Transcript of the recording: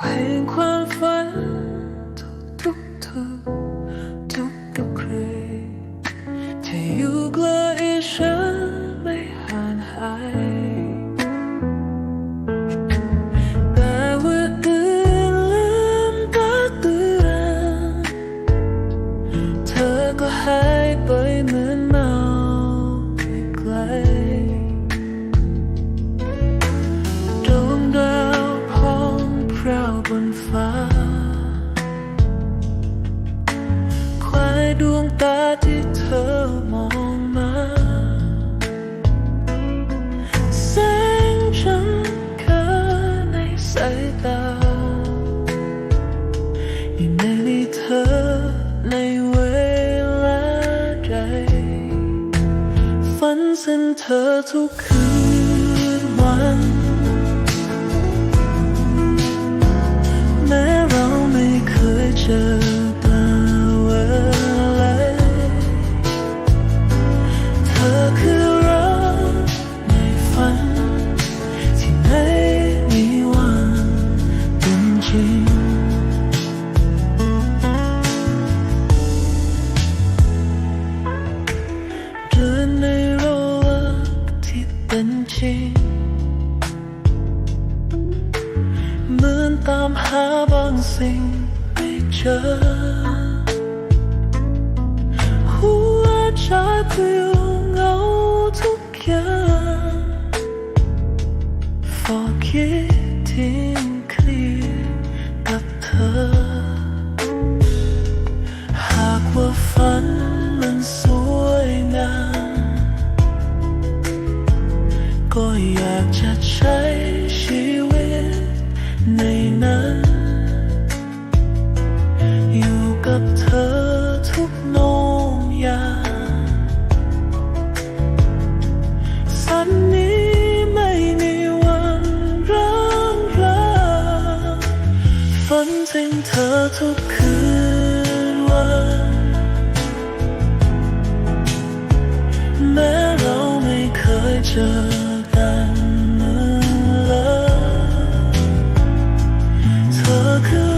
แห่งความฝันทุกทุกๆทุกทุกกับใครที่อยู่ใกล้ บนฟ้าควายดวงตาที่เธอมองมาแสงฉันเคอในสายตาอยู่ในเธอในเวลาใดฝันเส้นเธอทุกคืน ริงเหมือนตามหาบางสิ่งไม่เจอหัวใจเปลี่ยวเงาทุกอย่างฝากคิดทิ้งเคลีกับเธอ แม้เราไม่เคยเจอกันเลยเธอคือ